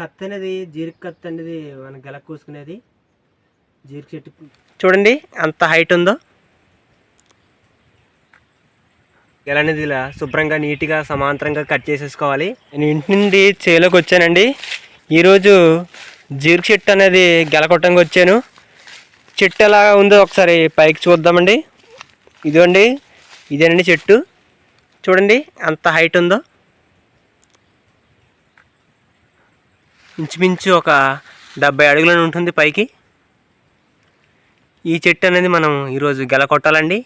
కత్తి అనేది జీరికి కత్తి అనేది మన గెల కోసుకునేది. జీరికి చెట్టు చూడండి అంత హైట్ ఉందో. గెల అనేది ఇలా శుభ్రంగా నీట్గా సమాంతరంగా కట్ చేసేసుకోవాలి. నేను ఇంటి నుండి చేలోకి వచ్చానండి. ఈరోజు జీరికి చెట్టు అనేది గెల కొట్టంగా వచ్చాను. చెట్టు ఎలా ఉందో ఒకసారి పైకి చూద్దామండి. ఇదిగోండి ఇదేనండి చెట్టు. చూడండి అంత హైట్ ఉందో. ఇంచుమించు ఒక డెబ్బై అడుగులను ఉంటుంది పైకి. ఈ చెట్టు అనేది మనం ఈరోజు గెల కొట్టాలండి.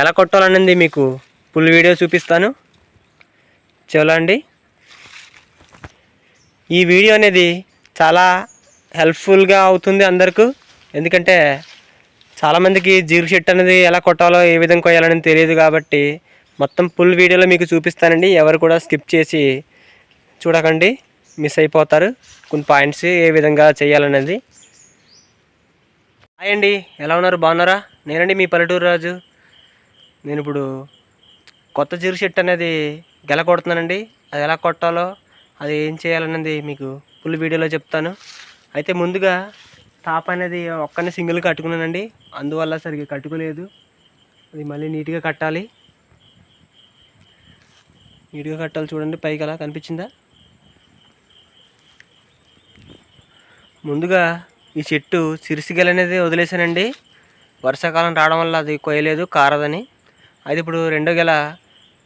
ఎలా కొట్టాలనేది మీకు ఫుల్ వీడియో చూపిస్తాను. చూడండి. ఈ వీడియో అనేది చాలా హెల్ప్ఫుల్గా అవుతుంది అందరికీ. ఎందుకంటే చాలామందికి జీరు చెట్టు అనేది ఎలా కొట్టాలో ఏ విధంగా కొయ్యాలని తెలియదు కాబట్టి మొత్తం ఫుల్ వీడియోలో మీకు చూపిస్తానండి. ఎవరు కూడా స్కిప్ చేసి చూడకండి. మిస్ అయిపోతారు. కొన్ని పాయింట్స్ ఏ విధంగా చేయాలనేది. హాయ్ అండి ఎలా ఉన్నారు? బాగున్నారా? నేనండి మీ పల్లెటూరు రాజు. నేను ఇప్పుడు కొత్త జీరు చెట్టు అనేది గెల కొడుతున్నానండి. అది ఎలా కొట్టాలో అది ఏం చేయాలనేది మీకు ఫుల్ వీడియోలో చెప్తాను. అయితే ముందుగా టాప్ అనేది ఒక్కనే సింగిల్ కట్టుకున్నానండి. అందువల్ల సరిగ్గా కట్టుకోలేదు. అది మళ్ళీ నీట్గా కట్టాలి. నీట్గా కట్టాలి చూడండి పైకి అలా కనిపించిందా? ముందుగా ఈ చెట్టు సిరిసిగెల అనేది వదిలేసానండి వర్షాకాలం రావడం వల్ల అది కొయ్యలేదు కారదని. అది ఇప్పుడు రెండో గెల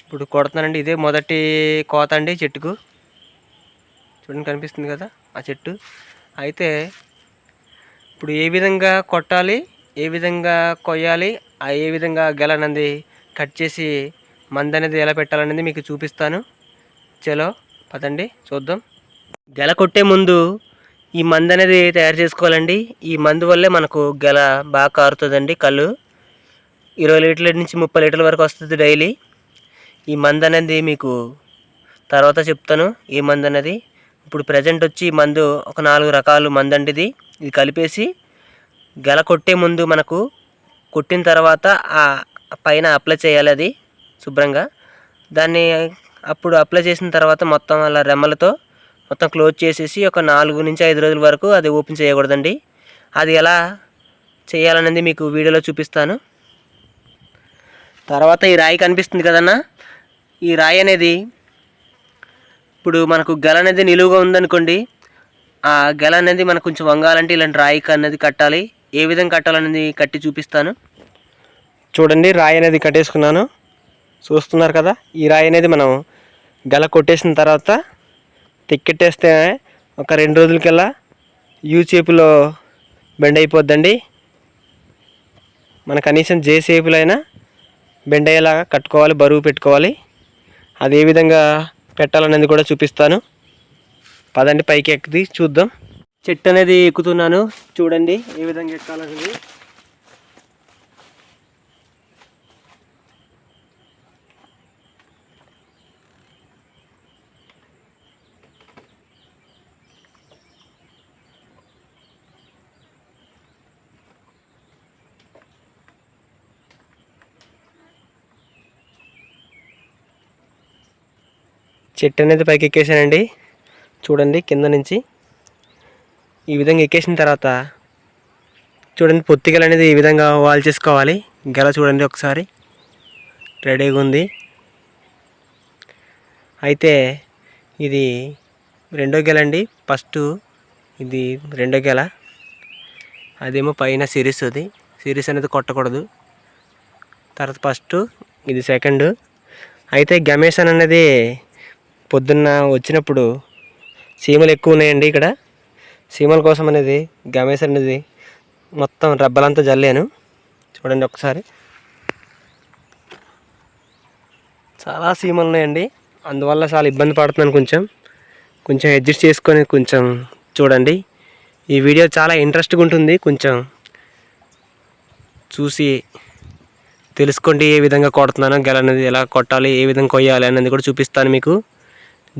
ఇప్పుడు కొడుతున్నానండి. ఇదే మొదటి కోత అండి చెట్టుకు. చూడండి కనిపిస్తుంది కదా ఆ చెట్టు. అయితే ఇప్పుడు ఏ విధంగా కొట్టాలి ఏ విధంగా కొయ్యాలి ఆ ఏ విధంగా గెల అనేది కట్ చేసి మంది అనేది ఎలా పెట్టాలనేది మీకు చూపిస్తాను. చలో పదండి చూద్దాం. గెల కొట్టే ముందు ఈ మందు అనేది తయారు చేసుకోవాలండి. ఈ మందు వల్లే మనకు గెల బాగా కారుతుందండి కళ్ళు. ఇరవై లీటర్ల నుంచి ముప్పై లీటర్ల వరకు వస్తుంది డైలీ. ఈ మందు అనేది మీకు తర్వాత చెప్తాను ఈ మందు అనేది. ఇప్పుడు ప్రజెంట్ వచ్చి మందు ఒక నాలుగు రకాలు మందు అండి ఇది. ఇది కలిపేసి గెల కొట్టే ముందు మనకు కొట్టిన తర్వాత ఆ పైన అప్లై చేయాలి అది శుభ్రంగా. దాన్ని అప్పుడు అప్లై చేసిన తర్వాత మొత్తం అలా రెమ్మలతో మొత్తం క్లోజ్ చేసేసి ఒక నాలుగు నుంచి ఐదు రోజుల వరకు అది ఓపెన్ చేయకూడదండి. అది ఎలా చేయాలనేది మీకు వీడియోలో చూపిస్తాను. తర్వాత ఈ రాయి కనిపిస్తుంది కదన్నా? ఈ రాయి అనేది ఇప్పుడు మనకు గెల అనేది నిలువుగా ఉందనుకోండి ఆ గెల అనేది మనకు కొంచెం వంగాలంటే ఇలాంటి రాయి అనేది కట్టాలి. ఏ విధంగా కట్టాలనేది కట్టి చూపిస్తాను. చూడండి రాయి అనేది కట్టేసుకున్నాను. చూస్తున్నారు కదా ఈ రాయి అనేది మనం గెల కొట్టేసిన తర్వాత తిక్కెట్టేస్తే ఒక రెండు రోజులకల్లా యూ షేపులో బెండ్ అయిపోద్దండి. మన కనీసం జే షేపులో అయినా బెండ్ అయ్యేలాగా కట్టుకోవాలి బరువు పెట్టుకోవాలి. అది ఏ విధంగా పెట్టాలనేది కూడా చూపిస్తాను. పదండి పైకి ఎక్కిది చూద్దాం. చెట్టు అనేది ఎక్కుతున్నాను. చూడండి ఏ విధంగా ఎక్కాలనేది. చెట్టు అనేది పైకి ఎక్కేసానండి చూడండి కింద నుంచి. ఈ విధంగా ఎక్కేసిన తర్వాత చూడండి పొత్తికలు అనేది ఈ విధంగా వాల్ చేసుకోవాలి. గెల చూడండి ఒకసారి. రెడీగా ఉంది. అయితే ఇది రెండో గెల అండి. ఫస్ట్ ఇది రెండో గెల. అదేమో పైన సిరీస్ అది. సిరీస్ అనేది కొట్టకూడదు. తర్వాత ఫస్ట్ ఇది సెకండ్. అయితే గమేషన్ అనేది పొద్దున్న వచ్చినప్పుడు సీమలు ఎక్కువ ఉన్నాయండి ఇక్కడ. సీమల కోసం అనేది గమేష్ అనేది మొత్తం రబ్బలంతా జల్లాను. చూడండి ఒకసారి. చాలా సీమలు ఉన్నాయండి. అందువల్ల చాలా ఇబ్బంది పడుతున్నాను కొంచెం. కొంచెం అడ్జస్ట్ చేసుకొని కొంచెం చూడండి. ఈ వీడియో చాలా ఇంట్రెస్ట్గా ఉంటుంది. కొంచెం చూసి తెలుసుకోండి ఏ విధంగా కొడుతున్నాను గెలనేది ఎలా కొట్టాలి ఏ విధంగా కొయ్యాలి అనేది కూడా చూపిస్తాను మీకు.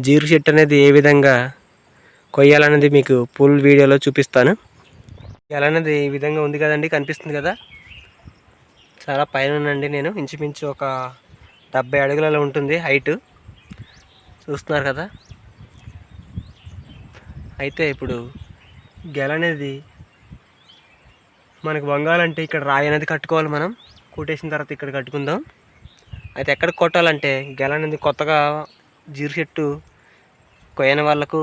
జీరు చెట్టు అనేది ఏ విధంగా కొయ్యాలనేది మీకు ఫుల్ వీడియోలో చూపిస్తాను. గెల అనేది ఈ విధంగా ఉంది కదండి కనిపిస్తుంది కదా? చాలా పైన ఉందండి నేను. ఇంచుమించు ఒక డెబ్బై అడుగులలో ఉంటుంది హైట్ చూస్తున్నారు కదా? అయితే ఇప్పుడు గెల అనేది మనకు వంగాలంటే ఇక్కడ రాయి అనేది కట్టుకోవాలి మనం. కొట్టేసిన తర్వాత ఇక్కడ కట్టుకుందాం. అయితే ఎక్కడ కొట్టాలంటే గెల అనేది కొత్తగా జీరు చెట్టు కొయ్యని వాళ్ళకు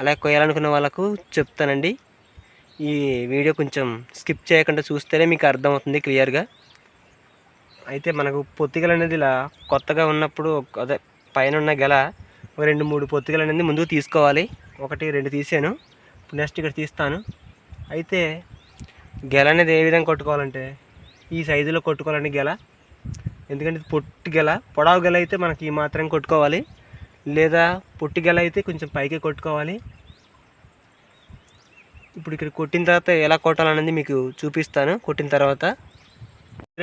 అలాగే కొయ్యాలనుకున్న వాళ్ళకు చెప్తానండి. ఈ వీడియో కొంచెం స్కిప్ చేయకుండా చూస్తేనే మీకు అర్థమవుతుంది క్లియర్గా. అయితే మనకు పొత్తిగలు అనేది ఇలా కొత్తగా ఉన్నప్పుడు అదే పైన ఉన్న గెల ఒక రెండు మూడు పొత్తిగలు అనేది ముందుకు తీసుకోవాలి. ఒకటి రెండు తీసాను. నెక్స్ట్ ఇక్కడ తీస్తాను. అయితే గెల అనేది ఏ విధంగా కొట్టుకోవాలంటే ఈ సైజులో కొట్టుకోవాలండి గెల. ఎందుకంటే పొట్టు పొట్టి గెల. పొడవు గెల అయితే మనకి ఈ మాత్రం కొట్టుకోవాలి. లేదా పొట్టి అయితే కొంచెం పైకి కొట్టుకోవాలి. ఇప్పుడు ఇక్కడ కొట్టిన తర్వాత ఎలా కొట్టాలనేది మీకు చూపిస్తాను కొట్టిన తర్వాత.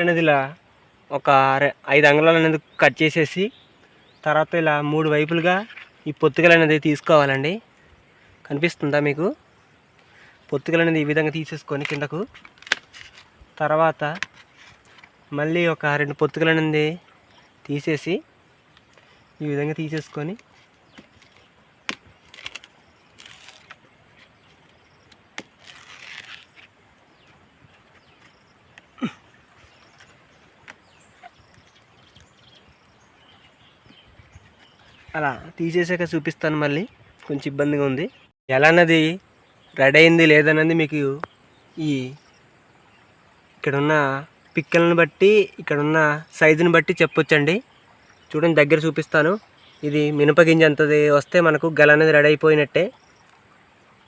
అనేది ఇలా ఒక ఐదు అంగుళాలు అనేది కట్ చేసేసి తర్వాత ఇలా మూడు వైపులుగా ఈ పొత్తుకలు అనేది తీసుకోవాలండి. కనిపిస్తుందా మీకు? పొత్తుగలు అనేది ఈ విధంగా తీసేసుకొని కిందకు. తర్వాత మళ్ళీ ఒక రెండు పొత్తుగలు అనేది తీసేసి ఈ విధంగా తీసేసుకొని అలా తీసేసాక చూపిస్తాను మళ్ళీ. కొంచెం ఇబ్బందిగా ఉంది. ఎలానది రెడీ అయింది లేదన్నది మీకు ఈ ఇక్కడున్న పిక్కలను బట్టి ఇక్కడున్న సైజుని బట్టి చెప్పొచ్చండి. చూడండి దగ్గర చూపిస్తాను. ఇది మినపగింజ అంతది. వస్తే మనకు గల అనేది రెడీ అయిపోయినట్టే.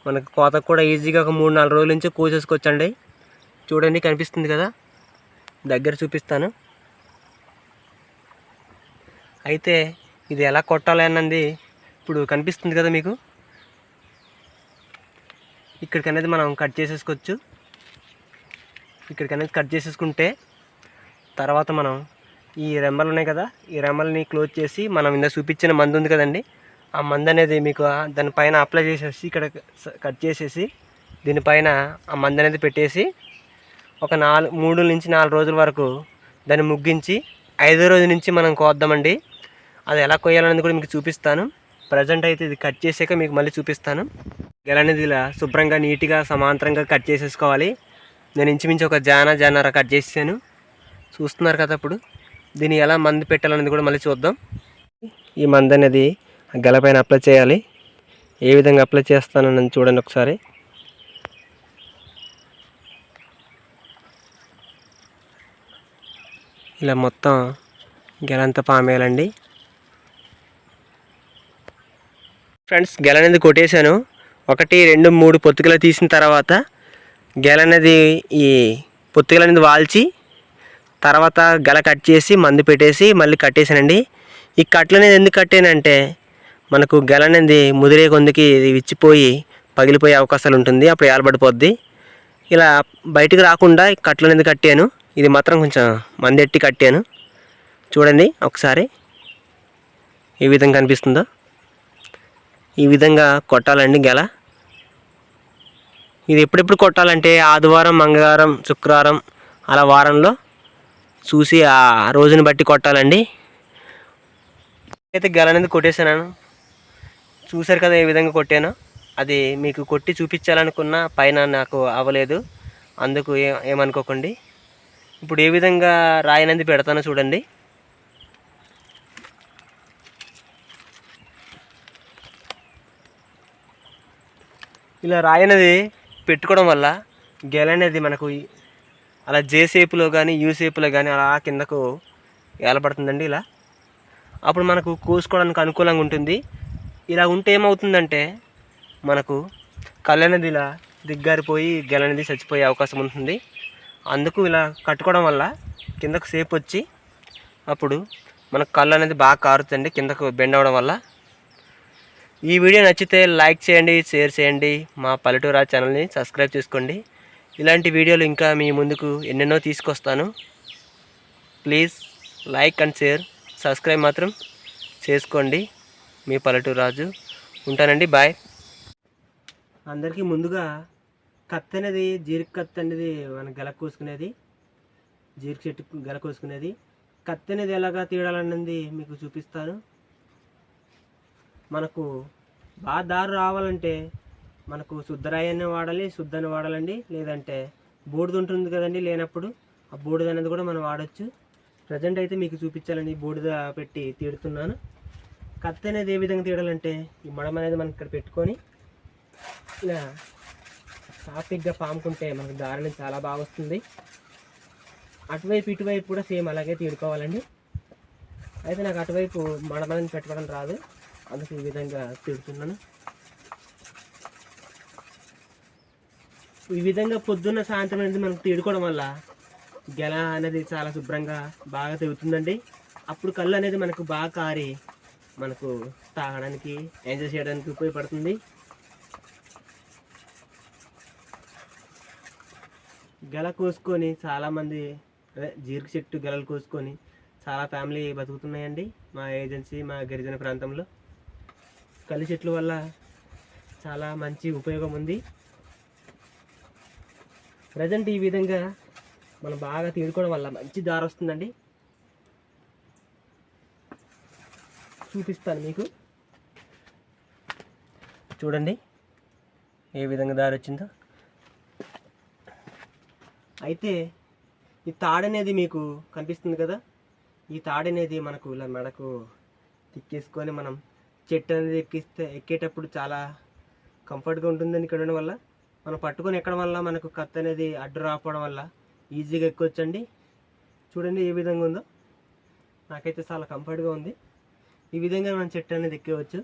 మనకు కోతకు కూడా ఈజీగా ఒక మూడు నాలుగు రోజుల నుంచి కోసేసుకోవచ్చండి. చూడండి కనిపిస్తుంది కదా? దగ్గర చూపిస్తాను. అయితే ఇది ఎలా కొట్టాలి అన్నది ఇప్పుడు కనిపిస్తుంది కదా మీకు? ఇక్కడికి అనేది మనం కట్ చేసేసుకోవచ్చు. ఇక్కడికి అనేది కట్ చేసేసుకుంటే తర్వాత మనం ఈ రెమ్మలు ఉన్నాయి కదా ఈ రెమ్మల్ని క్లోజ్ చేసి మనం ఇందా చూపించిన మందు ఉంది కదండి. ఆ మందు అనేది మీకు దానిపైన అప్లై చేసేసి ఇక్కడ కట్ చేసేసి దీనిపైన ఆ మందు అనేది పెట్టేసి ఒక నాలుగు మూడు నుంచి నాలుగు రోజుల వరకు దాన్ని ముగ్గించి ఐదో రోజు నుంచి మనం కోద్దామండి. అది ఎలా కొయ్యాలనేది కూడా మీకు చూపిస్తాను. ప్రజెంట్ అయితే ఇది కట్ చేసాక మీకు మళ్ళీ చూపిస్తాను. గెల అనేది ఇలా శుభ్రంగా నీట్గా సమాంతరంగా కట్ చేసేసుకోవాలి. నేను ఇంచుమించు ఒక జాన జానర కట్ చేసాను చూస్తున్నారు కదా ఇప్పుడు దీన్ని ఎలా మందు పెట్టాలనేది కూడా మళ్ళీ చూద్దాం. ఈ మందు అనేది గలపైన అప్లై చేయాలి. ఏ విధంగా అప్లై చేస్తానని చూడండి ఒకసారి. ఇలా మొత్తం గెలంతా పామేయాలండి. ఫ్రెండ్స్ గెల అనేది కొట్టేశాను. ఒకటి రెండు మూడు పొత్తుకలు తీసిన తర్వాత గెల అనేది ఈ పొత్తుకలు అనేది వాల్చి తర్వాత గెల కట్ చేసి మందు పెట్టేసి మళ్ళీ కట్టేశానండి. ఈ కట్లు అనేది ఎందుకు కట్టానంటే మనకు గెల అనేది ముదిరే కొందికి ఇది విచ్చిపోయి పగిలిపోయే అవకాశాలు ఉంటుంది అప్పుడు ఏలబడిపోద్ది. ఇలా బయటికి రాకుండా కట్లు అనేది కట్టాను. ఇది మాత్రం కొంచెం మందెట్టి కట్టాను. చూడండి ఒకసారి. ఈ విధంగా కనిపిస్తుందో? ఈ విధంగా కొట్టాలండి గెల. ఇది ఎప్పుడెప్పుడు కొట్టాలంటే ఆదివారం మంగళవారం శుక్రవారం అలా వారంలో చూసి ఆ రోజుని బట్టి కొట్టాలండి. అయితే గెల అనేది కొట్టేశాను. చూశారు కదా ఏ విధంగా కొట్టానో. అది మీకు కొట్టి చూపించాలనుకున్న పైన నాకు అవ్వలేదు. అందుకు ఏ ఏమనుకోకండి. ఇప్పుడు ఏ విధంగా రాయనంది పెడతానో చూడండి. ఇలా రాయి అనేది పెట్టుకోవడం వల్ల గెల అనేది మనకు అలా జే షేపులో కానీ యూ షేపులో కానీ అలా కిందకు ఏలబడుతుందండి ఇలా. అప్పుడు మనకు కోసుకోవడానికి అనుకూలంగా ఉంటుంది. ఇలా ఉంటే ఏమవుతుందంటే మనకు కళ్ళు అనేది ఇలా దిగ్గారిపోయి గెలనేది చచ్చిపోయే అవకాశం ఉంటుంది. అందుకు ఇలా కట్టుకోవడం వల్ల కిందకు సేపు వచ్చి అప్పుడు మనకు కళ్ళు అనేది బాగా కారుతుంది కిందకు బెండ్ అవ్వడం వల్ల. ఈ వీడియో నచ్చితే లైక్ చేయండి షేర్ చేయండి. మా పల్లెటూరు ఛానల్ని సబ్స్క్రైబ్ చేసుకోండి. ఇలాంటి వీడియోలు ఇంకా మీ ముందుకు ఎన్నెన్నో తీసుకొస్తాను. Please like and share subscribe మాత్రం చేసుకోండి. మీ పల్లెటూరు రాజు. ఉంటానండి. బాయ్ అందరికీ ముందుగా కత్తి అనేది జీరికి కత్తి అనేది మన గెల కోసుకునేది. జీరికి చెట్టు గెల కోసుకునేది. కత్తి అనేది ఎలాగా తీయడాలన్నది మీకు చూపిస్తాను. మనకు బాగా దారు రావాలంటే మనకు శుద్ధరాయన్ని వాడాలి శుద్ధని వాడాలండి. లేదంటే బూడిద ఉంటుంది కదండి లేనప్పుడు ఆ బూడిద అనేది కూడా మనం వాడచ్చు. ప్రజెంట్ అయితే మీకు చూపించాలని బూడిద పెట్టి తీడుతున్నాను. కత్తి అనేది ఏ విధంగా తీడాలంటే ఈ మడమ అనేది మనం ఇక్కడ పెట్టుకొని ఇలా టాపిక్గా పాముకుంటే మనకు దారిని చాలా బాగా వస్తుంది. అటువైపు ఇటువైపు కూడా సేమ్ అలాగే తీడుకోవాలండి. అయితే నాకు అటువైపు మడమని పెట్టుకోవడం రాదు. అందుకు ఈ విధంగా తిడుతున్నాను. ఈ విధంగా పొద్దున్న సాయంత్రం అనేది మనకు తీడుకోవడం వల్ల గెల అనేది చాలా శుభ్రంగా బాగా తెగుతుందండి అప్పుడు కళ్ళు అనేది మనకు బాగా కారి మనకు తాగడానికి ఎంజాయ్ చేయడానికి ఉపయోగపడుతుంది. గెల కోసుకొని చాలామంది అదే జీరికి చెట్టు గెలలు కోసుకొని చాలా ఫ్యామిలీ బతుకుతున్నాయండి. మా ఏజెన్సీ మా గిరిజన ప్రాంతంలో. కళ్ళు చెట్ల వల్ల చాలా మంచి ఉపయోగం ఉంది. ప్రజెంట్ ఈ విధంగా మనం బాగా తీడుకోవడం వల్ల మంచి దారి వస్తుందండి. చూపిస్తాను మీకు. చూడండి ఏ విధంగా దారి వచ్చిందో. అయితే ఈ తాడనేది మీకు కనిపిస్తుంది కదా? ఈ తాడనేది మనకు ఇలా మెడకు తిక్కేసుకొని మనం చెట్టు అనేది ఎక్కిస్తే ఎక్కేటప్పుడు చాలా కంఫర్ట్గా ఉంటుందని ఇక్కడ ఉండడం వల్ల మనం పట్టుకొని ఎక్కడం వల్ల మనకు కత్తి అనేది అడ్డు రాకపోవడం వల్ల ఈజీగా ఎక్కొచ్చండి. చూడండి ఏ విధంగా ఉందో. నాకైతే చాలా కంఫర్ట్గా ఉంది. ఈ విధంగా మనం చెట్టు అనేది ఎక్కేవచ్చు.